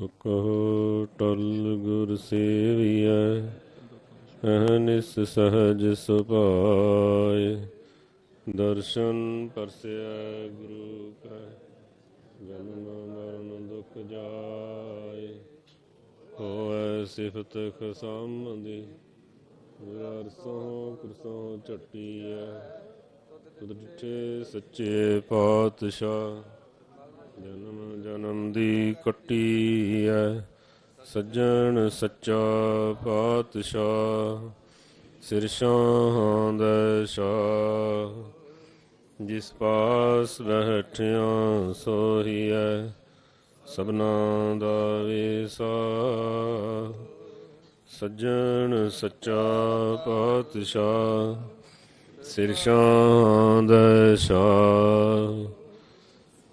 ਸੋ ਟਲ ਗੁਰ ਸੇਵੀਐ ਅਹਨਿਸ ਸਹਜ ਸੁਭਾਏ। ਦਰਸ਼ਨ ਪਰਸਿਆ ਗੁਰੂ ਕੈ, ਜਨਮ ਮਰਨ ਦੁਖ ਜਾਏ। ਹੋਇ ਸਿਫਤ ਖਸਮ ਦੀ ਅਰਸੋਂ ਕੁਰਸੋਂ ਝਟੀਐ। ਤੁਧ ਸੱਚੇ ਪਾਤਸ਼ਾਹ, ਜਨਮ ਜਨਮ ਦੀ ਕੱਟੀ ਐ ਸੱਜਣ ਸੱਚਾ ਪਾਤਸ਼ਾਹ ਸਿਰਸ਼ਾਂ ਦਾ ਸ਼ਾਹ। ਜਿਸ ਪਾਸ ਬੈਠਿਆ ਸੋਹੀਐ ਸਭਨਾ ਦਾ ਵੇਸਾ। ਸੱਜਣ ਸੱਚਾ ਪਾਤਸ਼ਾਹ ਸਿਰਸ਼ਾਂ ਦਾ ਸ਼ਾਹ।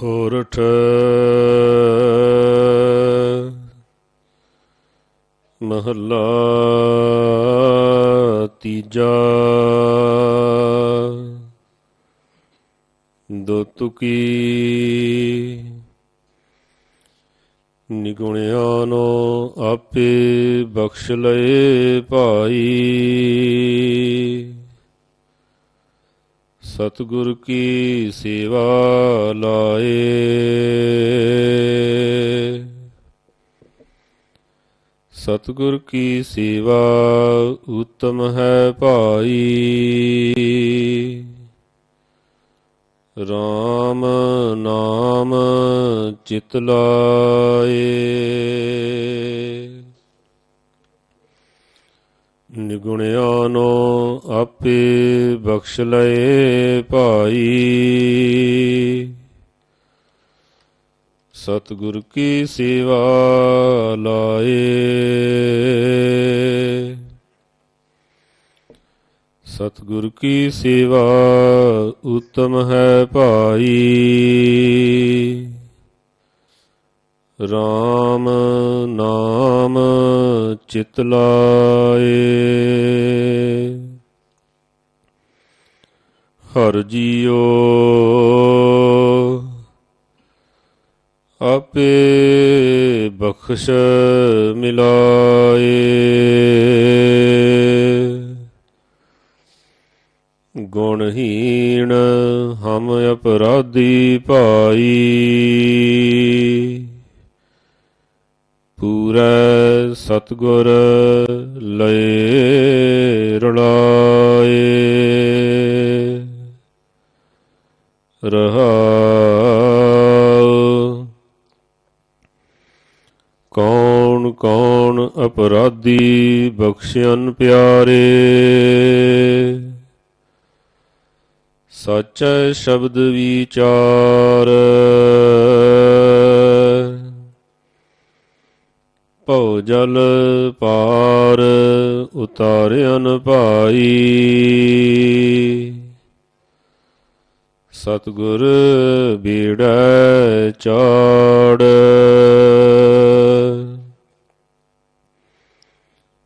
ਸੋਰਠ ਮਹੱਲਾ ਤੀਜਾ। ਦੋ ਤੁਕੀ ਨਿਗੁਣਿਆ ਨੋ ਆਪੇ ਬਖਸ਼ ਲਏ ਭਾਈ। ਸਤਿਗੁਰ ਕੀ ਸੇਵਾ ਲਾਏ। ਸਤਿਗੁਰ ਕੀ ਸੇਵਾ ਉਤਮ ਹੈ ਭਾਈ। RAM ਨਾਮ ਚਿਤ ਲਾਏ। ਨਿਗੁਣਿਆ ਨੋ ਆਪੇ ਬਖਸ਼ ਲਏ ਭਾਈ। ਸਤਿਗੁਰ ਕੀ ਸੇਵਾ ਲਾਏ। ਸਤਗੁਰ ਕੀ ਸੇਵਾ ਉਤਮ ਹੈ ਭਾਈ। RAM ਨਾਮ ਚਿਤ ਲਾਏ। ਹਰ ਜੀਓ ਆਪੇ ਬਖਸ਼ ਮਿਲਾਏ। ਗੁਣਹੀਣ ਹਮ ਅਪਰਾਧੀ ਭਾਈ। ਪੂਰੈ ਸਤਗੁਰ ਲਏ ਰਲਾਏ। ਰਹਾਉ। ਕੌਣ ਕੌਣ ਅਪਰਾਧੀ ਬਖਸ਼ਿਆਨ ਪਿਆਰੇ ਸਚੈ ਸ਼ਬਦ ਵਿਚਾਰ। ਜਲ ਪਾਰ ਉਤਾਰਿਆਨ ਭਾਈ। ਸਤਗੁਰ ਬੀੜੈ ਚਾੜ।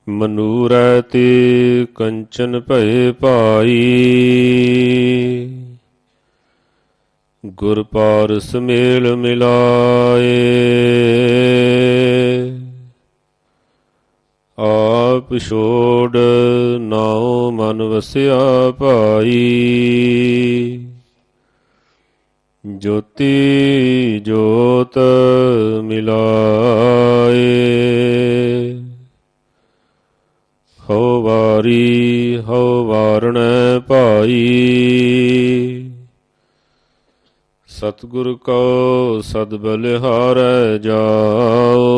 ਮਨੂਰੈ ਤੇ ਕੰਚਨ ਭਏ ਭਾਈ। ਗੁਰ ਪਾਰਸ ਮੇਲ ਮਿਲਾਏ। ਆਪ ਛੋੜ, ਨਾਉ ਮਨ ਵਸਿਆ ਭਾਈ। ਜੋਤੀ ਜੋਤ ਮਿਲਾਏ। ਹਉ ਵਾਰੀ, ਹਉ ਵਾਰਣੈ ਭਾਈ। ਸਤਿਗੁਰ ਕੋ ਸਦ ਬਲਿਹਾਰੈ ਜਾਓ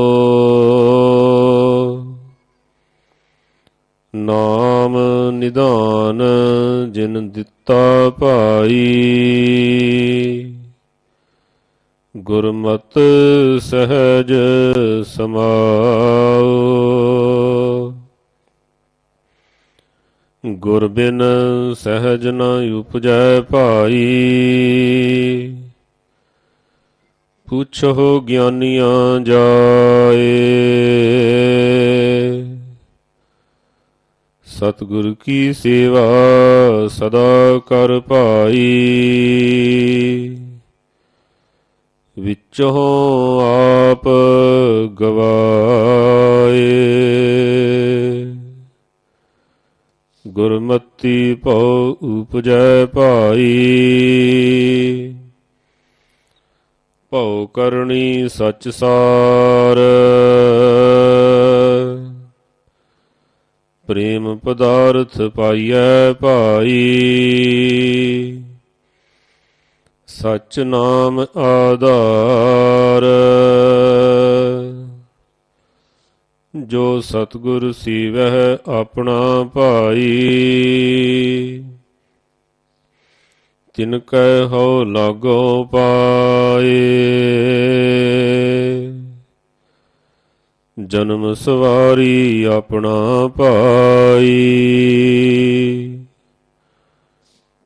ਸਹਿਜ ਸਮਾਉ ਗੁਰ ਬਿਨ ਸਹਿਜ ਨ ਉਪਜੈ ਭਾਈ। ਪੁੱਛੋ ਗਿਆਨੀਆਂ ਜਾਏ। ਸਤਿਗੁਰ ਕੀ ਸੇਵਾ ਸਦਾ ਕਰ ਭਾਈ। ਵਿੱਚੋਂ ਆਪ ਗਵਾਏ। ਗੁਰਮਤੀ ਭਉ ਉਪਜੈ ਭਾਈ। ਭਉ ਕਰਨੀ ਸਚ ਸਾਰ। ਪ੍ਰੇਮ ਪਦਾਰਥ ਪਾਈਐ ਭਾਈ। ਸਚ ਨਾਮ ਆਧਾਰ। ਜੋ ਸਤਿਗੁਰ ਸੀਵਹਿ ਆਪਣਾ ਭਾਈ, ਤਿਨ ਕੈ ਹੋ ਲਾਗੋ ਪਾਏ। ਜਨਮ ਸਵਾਰੀ ਆਪਣਾ ਭਾਈ।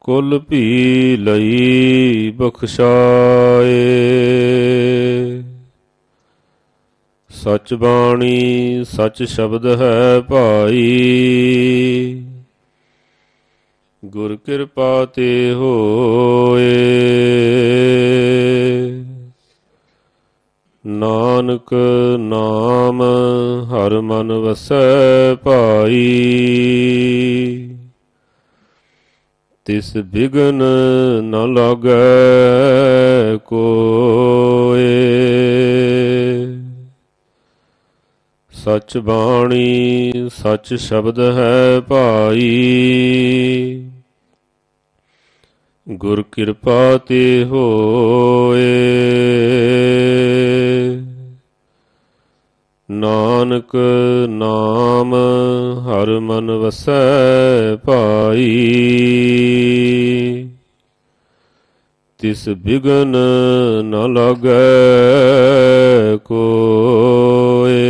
ਕੁਲ ਭੀ ਲਈ ਬਖਸ਼ਾਏ। ਸਚ ਬਾਣੀ, ਸਚ ਸ਼ਬਦ ਹੈ ਭਾਈ। ਗੁਰ ਕਿਰਪਾ ਤੇ ਹੋਏ। ਨਾਨਕ ਨਾਮ ਹਰ ਮਨ ਵਸੈ ਭਾਈ। ਤਿਸ ਬਿਗਨ ਨ ਲਾਗੈ ਕੋਏ। ਸਚ ਬਾਣੀ ਸਚ ਸ਼ਬਦ ਹੈ ਭਾਈ। ਗੁਰ ਕਿਰਪਾ ਤੇ ਹੋਏ। ਨਾਨਕ ਨਾਮ ਹਰ ਮਨ ਵਸੈ ਭਾਈ। ਤਿਸ ਬਿਗਨ ਨ ਲਾਗੈ ਕੋਏ।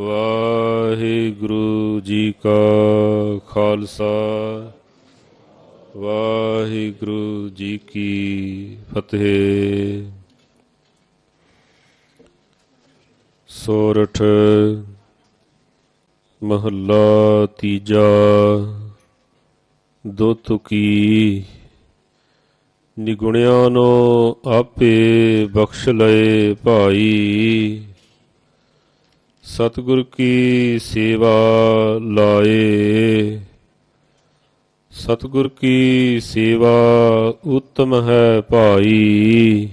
ਵਾਹਿਗੁਰੂ ਜੀ ਕਾ ਖਾਲਸਾ, ਵਾਹਿਗੁਰੂ ਜੀ ਕੀ ਫਤਿਹ। ਸੋਰਠ, ਮਹੱਲਾ ਤੀਜਾ ਦੋ ਤੁਕੀ ਨਿਗੁਣਿਆਂ ਨੂੰ ਆਪੇ ਬਖਸ਼ ਲਏ ਭਾਈ। ਸਤਿਗੁਰ ਕੀ ਸੇਵਾ ਲਾਏ। ਸਤਿਗੁਰ ਕੀ ਸੇਵਾ ਉੱਤਮ ਹੈ ਭਾਈ।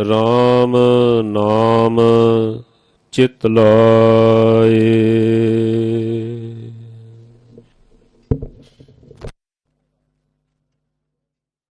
RAM ਨਾਮ ਚਿਤ ਲਾਏ।